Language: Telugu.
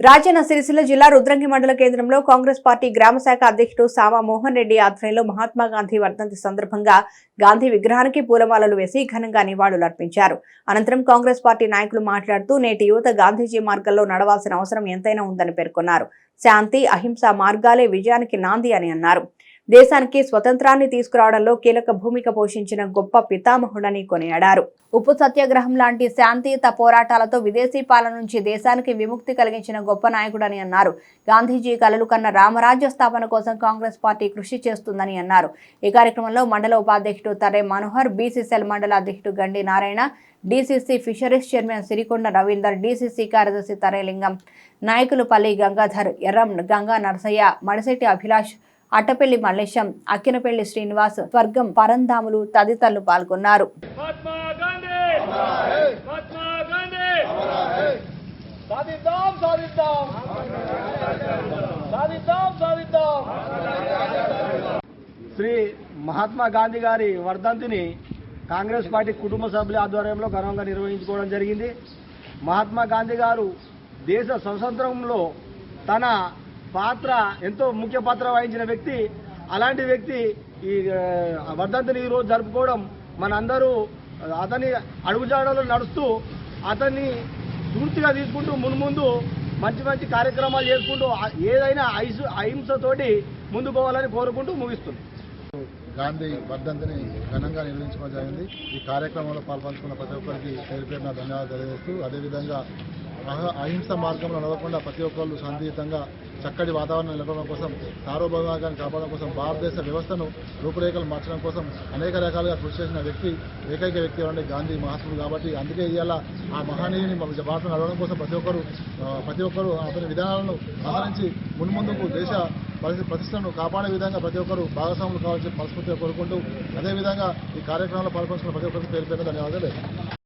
రాజన్న సిరిసిల్ల జిల్లా రుద్రంగి మండల కేంద్రంలో కాంగ్రెస్ పార్టీ గ్రామ శాఖ అధ్యక్షుడు సామా మోహన్ రెడ్డి ఆధ్వర్యంలో మహాత్మా గాంధీ వర్ధంతి సందర్భంగా గాంధీ విగ్రహానికి పూలమాలలు వేసి ఘనంగా నివాళులర్పించారు. అనంతరం కాంగ్రెస్ పార్టీ నాయకులు మాట్లాడుతూ నేటి యువత గాంధీజీ మార్గంలో నడవాల్సిన అవసరం ఎంతైనా ఉందని పేర్కొన్నారు. శాంతి అహింస మార్గాలే విజయానికి నాంది అని అన్నారు. దేశానికి స్వతంత్రాన్ని తీసుకురావడంలో కీలక భూమిక పోషించిన గొప్ప పితామహుడని కొనియాడారు. ఉప్పు సత్యాగ్రహం లాంటి శాంతియుత పోరాటాలతో విదేశీ పాలన నుంచి దేశానికి విముక్తి కలిగించిన గొప్ప నాయకుడని అన్నారు. గాంధీజీ కలలు కన్న రామరాజ్య స్థాపన కోసం కాంగ్రెస్ పార్టీ కృషి చేస్తుందని అన్నారు. ఈ కార్యక్రమంలో మండల ఉపాధ్యక్షుడు తరే మనోహర్ బీసీసీఎల్ మండల అధ్యక్షుడు Gandi Narayana DCC fisheries chairman Sirikonda Ravinder DCC కార్యదర్శి తరేలింగం నాయకులు పల్లి గంగాధర్ ఎర్రం గంగా నరసయ్య మడిశెట్టి అభిలాష్ అట్టపల్లి మల్లేశం అక్కినపల్లి శ్రీనివాస్ స్వర్గం పరంధాములు తదితరులు పాల్గొన్నారు. శ్రీ మహాత్మా గాంధీ గారి వర్ధంతిని కాంగ్రెస్ పార్టీ కుటుంబ సభ్యుల ఆధ్వర్యంలో ఘనంగా నిర్వహించుకోవడం జరిగింది. మహాత్మా గాంధీ గారు దేశ స్వతంత్రంలో తన పాత్ర ఎంతో ముఖ్య పాత్ర వహించిన వ్యక్తి. అలాంటి వ్యక్తి ఈ ఆ, వర్ధంతిని ఈరోజు జరుపుకోవడం మనందరూ అతని అడుగుజాడలో నడుస్తూ అతన్ని స్ఫూర్తిగా తీసుకుంటూ మున్ముందు మంచి మంచి కార్యక్రమాలు చేసుకుంటూ ఏదైనా ఐసు అహింసతోటి ముందుకు పోవాలని కోరుకుంటూ ముగిస్తుంది. గాంధీ వర్ధంతిని ఘనంగా నిర్వహించడం జరిగింది. ఈ కార్యక్రమంలో పాల్పంచుకున్న ప్రతి ఒక్కరికి పేరు పేరున ధన్యవాదాలు తెలియజేస్తూ అదేవిధంగా అహింస మార్గంలో నడవకుండా ప్రతి ఒక్కళ్ళు శాంతియుతంగా చక్కటి వాతావరణం నెలకొనడం కోసం సార్వభౌమాన్ని కాపాడడం కోసం భారతదేశ వ్యవస్థను రూపురేఖలు మార్చడం కోసం అనేక రకాలుగా కృషి చేసిన వ్యక్తి ఏకైక వ్యక్తి ఎవరంటే గాంధీ మహాత్ముడు కాబట్టి అందుకే ఇవాళ ఆ మహనీయుని మన భారతం నడవడం కోసం ప్రతి ఒక్కరు ప్రతి ఒక్కరు అతని విధానాలను ఆదరించి మున్ముందుకు దేశ పరిస్థితి ప్రతిష్టను కాపాడే విధంగా ప్రతి ఒక్కరు భాగస్వాములు కావాల్సి మనస్ఫూర్తిగా కోరుకుంటూ అదేవిధంగా ఈ కార్యక్రమంలో పాల్పంచుకున్న ప్రతి ఒక్కరికి పేరు పేరు ధన్యవాదాలు.